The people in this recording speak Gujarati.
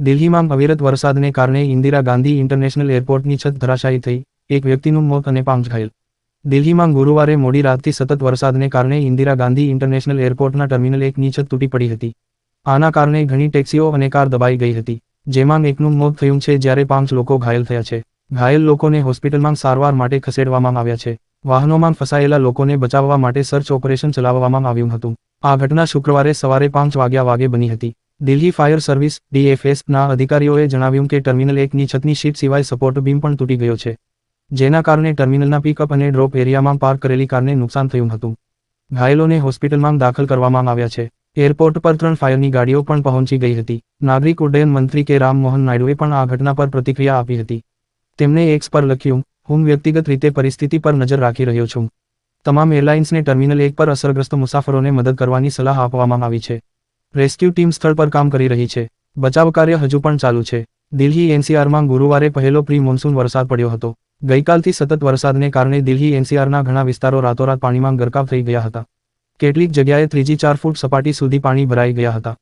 દિલ્હીમાં અવિરત વરસાદને કારણે ઇન્દિરા ગાંધી ઇન્ટરનેશનલ એરપોર્ટની છત ધરાશાયી થઈ. એક વ્યક્તિનું મોત અને પાંચ ઘાયલ. દિલ્હીમાં ગુરુવારે મોડી રાતથી સતત વરસાદને કારણે ઇન્દિરા ગાંધી ઇન્ટરનેશનલ એરપોર્ટના ટર્મિનલ એકની છત તૂટી પડી હતી. આના કારણે ઘણી ટેક્સીઓ અને કાર દબાઈ ગઈ હતી. જેમાં એકનું મોત થયું છે જ્યારે પાંચ લોકો ઘાયલ થયા છે. ઘાયલ લોકોને હોસ્પિટલમાં સારવાર માટે ખસેડવામાં આવ્યા છે. વાહનોમાં ફસાયેલા લોકોને બચાવવા માટે સર્ચ ઓપરેશન ચલાવવામાં આવ્યું હતું. આ ઘટના શુક્રવારે સવારે પાંચ વાગ્યા વાગે બની હતી. દિલ્હી ફાયર સર્વિસ ડીએફએસના અધિકારીઓએ જણાવ્યું કે ટર્મિનલ એકની છતની શીટ સિવાય સપોર્ટ બીમ પણ તૂટી ગયો છે. જેના કારણે ટર્મિનલના પિકઅપ અને ડ્રોપ એરિયામાં પાર્ક કરેલી કારને નુકસાન થયું હતું. ઘાયલોને હોસ્પિટલમાં દાખલ કરવામાં આવ્યા છે. એરપોર્ટ પર ત્રણ ફાયરની ગાડીઓ પણ પહોંચી ગઈ હતી. નાગરિક ઉડ્ડયન મંત્રી કે રામ મોહન નાયડુએ પણ આ ઘટના પર પ્રતિક્રિયા આપી હતી. તેમણે એક્સ પર લખ્યું હું વ્યક્તિગત રીતે પરિસ્થિતિ પર નજર રાખી રહ્યો છું. તમામ એરલાઇન્સને ટર્મિનલ એક પર અસરગ્રસ્ત મુસાફરોને મદદ કરવાની સલાહ આપવામાં આવી છે. રેસ્ક્યુ ટીમ સ્થળ પર કામ કરી રહી છે. બચાવ કાર્ય હજુ પણ ચાલુ છે. દિલ્હી એનસીઆરમાં ગુરુવારે પહેલો પ્રી મોન્સૂન વરસાદ પડ્યો હતો. ગઈકાલથી સતત વરસાદને કારણે દિલ્હી એનસીઆરના ઘણા વિસ્તારો રાતોરાત પાણીમાં ગરકાવ થઈ ગયા હતા. કેટલીક જગ્યાએ ત્રીજી ચાર ફૂટ સપાટી સુધી પાણી ભરાઈ ગયા હતા.